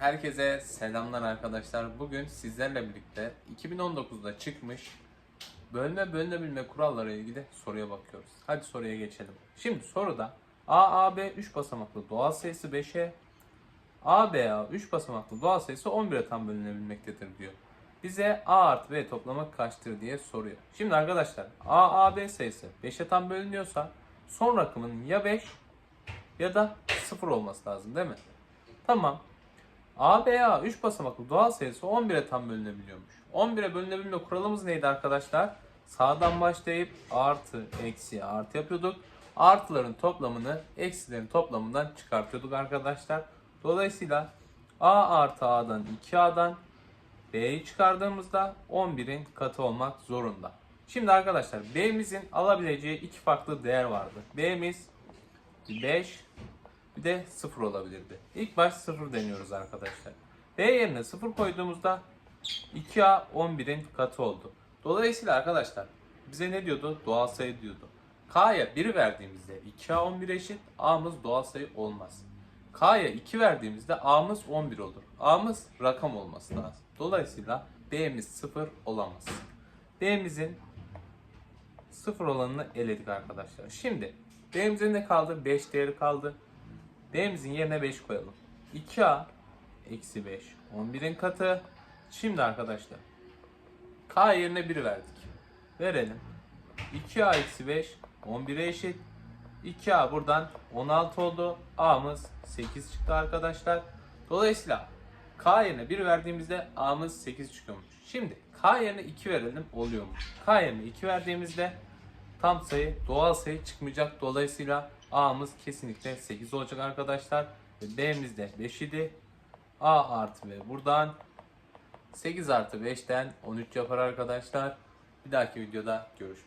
Herkese selamlar arkadaşlar. Bugün sizlerle birlikte 2019'da çıkmış bölme bölünebilme kuralları ilgili soruya bakıyoruz. Hadi soruya geçelim. Şimdi soruda A, A, B 3 basamaklı doğal sayısı 5'e, A, B, A 3 basamaklı doğal sayısı 11'e tam bölünebilmektedir diyor. Bize A artı B toplamak kaçtır diye soruyor. Şimdi arkadaşlar A, A, B sayısı 5'e tam bölünüyorsa son rakamın ya 5 ya da 0 olması lazım değil mi? Tamam. ABA 3 basamaklı doğal sayısı 11'e tam bölünebiliyormuş. 11'e bölünebilme kuralımız neydi arkadaşlar? Sağdan başlayıp artı, eksi, artı yapıyorduk. Artıların toplamını eksilerin toplamından çıkartıyorduk arkadaşlar. Dolayısıyla A artı A'dan 2A'dan B'yi çıkardığımızda 11'in katı olmak zorunda. Şimdi arkadaşlar B'mizin alabileceği iki farklı değer vardı. B'miz 5 bir de 0 olabilirdi. İlk baş 0 deniyoruz arkadaşlar. B yerine 0 koyduğumuzda 2A 11'in katı oldu. Dolayısıyla arkadaşlar bize ne diyordu? Doğal sayı diyordu. K'ya 1 verdiğimizde 2A 11 eşit A'mız doğal sayı olmaz. K'ya 2 verdiğimizde A'mız 11 olur. A'mız rakam olması lazım. Dolayısıyla B'miz 0 olamaz. B'mizin 0 olanını eledik arkadaşlar. Şimdi B'mize ne kaldı? 5 değeri kaldı. B'mizin yerine 5 koyalım. 2A eksi 5. 11'in katı. Şimdi arkadaşlar K yerine 1 verdik. Verelim. 2A eksi 5 11'e eşit. 2A buradan 16 oldu. A'mız 8 çıktı arkadaşlar. Dolayısıyla K yerine 1 verdiğimizde A'mız 8 çıkıyormuş. Şimdi K yerine 2 verelim oluyormuş. K yerine 2 verdiğimizde tam sayı doğal sayı çıkmayacak. Dolayısıyla A'mız kesinlikle 8 olacak arkadaşlar. Ve B'miz de 5 idi. A artı B buradan 8 artı 5'ten 13 yapar arkadaşlar. Bir dahaki videoda görüşmek